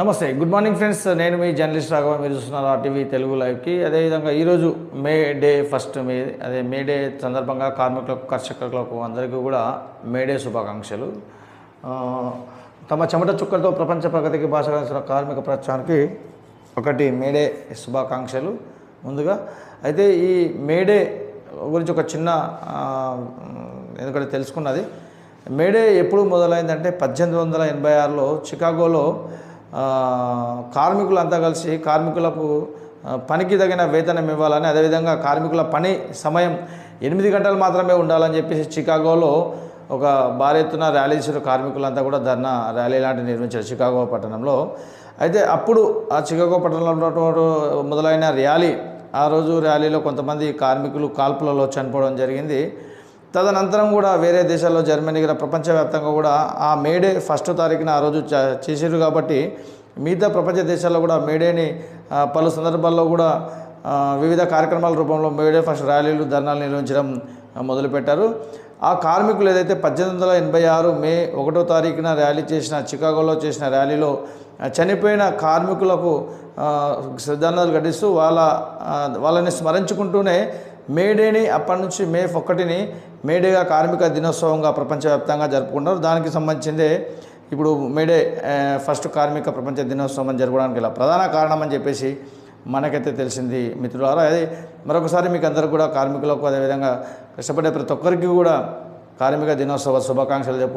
నమస్తే good morning friends నేను మీ journalist Raghava మీరు చూస్తున్నారు ఆర్టీవీ తెలుగు లైవ్కి అదేవిధంగా ఈరోజు మే డే ఫస్ట్ మే అదే మే డే సందర్భంగా కార్మికులకు కర్షకులకు అందరికీ కూడా మే డే శుభాకాంక్షలు. తమ చెమట చుక్కలతో ప్రపంచ ప్రగతికి భాష కార్మిక ప్రచారానికి ఒకటి మేడే శుభాకాంక్షలు ముందుగా. అయితే ఈ మేడే గురించి ఒక చిన్న ఎందుకంటే తెలుసుకున్నది. మేడే ఎప్పుడు మొదలైందంటే పద్దెనిమిది వందల ఎనభై ఆరులో చికాగోలో కార్మికులంతా కలిసి కార్మికులకు పనికి తగిన వేతనం ఇవ్వాలని అదేవిధంగా కార్మికుల పని సమయం ఎనిమిది గంటలు మాత్రమే ఉండాలని చెప్పేసి చికాగోలో ఒక భారీ ఎత్తున ర్యాలీ చేసిన కార్మికులంతా కూడా ధర్నా ర్యాలీ లాంటివి నిర్మించారు చికాగో పట్టణంలో. అయితే అప్పుడు ఆ చికాగో పట్టణంలో మొదలైన ర్యాలీ ఆ రోజు ర్యాలీలో కొంతమంది కార్మికులు కాల్పులలో చనిపోవడం జరిగింది. తదనంతరం కూడా వేరే దేశాల్లో జర్మనీ కూడా ప్రపంచవ్యాప్తంగా కూడా ఆ మేడే ఫస్ట్ తారీఖున ఆ రోజు చేసారు కాబట్టి మిగతా ప్రపంచ దేశాల్లో కూడా మేడేని పలు సందర్భాల్లో కూడా వివిధ కార్యక్రమాల రూపంలో మేడే ఫస్ట్ ర్యాలీలు ధర్నాలు నిర్వహించడం మొదలుపెట్టారు. ఆ కార్మికులు ఏదైతే పద్దెనిమిది వందల ఎనభై ఆరు మే ఒకటో తారీఖున ర్యాలీ చేసిన చికాగోలో చేసిన ర్యాలీలో చనిపోయిన కార్మికులకు శ్రద్ధాంజలు గడిస్తూ ఘటిస్తూ వాళ్ళ వాళ్ళని స్మరించుకుంటూనే మేడేని అప్పటి నుంచి మే ఒకటిని మేడేగా కార్మిక దినోత్సవంగా ప్రపంచవ్యాప్తంగా జరుపుకుంటారు. దానికి సంబంధించిందే ఇప్పుడు మేడే ఫస్ట్ కార్మిక ప్రపంచ దినోత్సవం అని జరపడానికి ఇలా ప్రధాన కారణం అని చెప్పేసి మనకైతే తెలిసింది మిత్రులారా. అదే మరొకసారి మీకు అందరికి కూడా కార్మికులకు అదేవిధంగా కష్టపడే ప్రతి ఒక్కరికి కూడా కార్మిక దినోత్సవ శుభాకాంక్షలు చెప్పు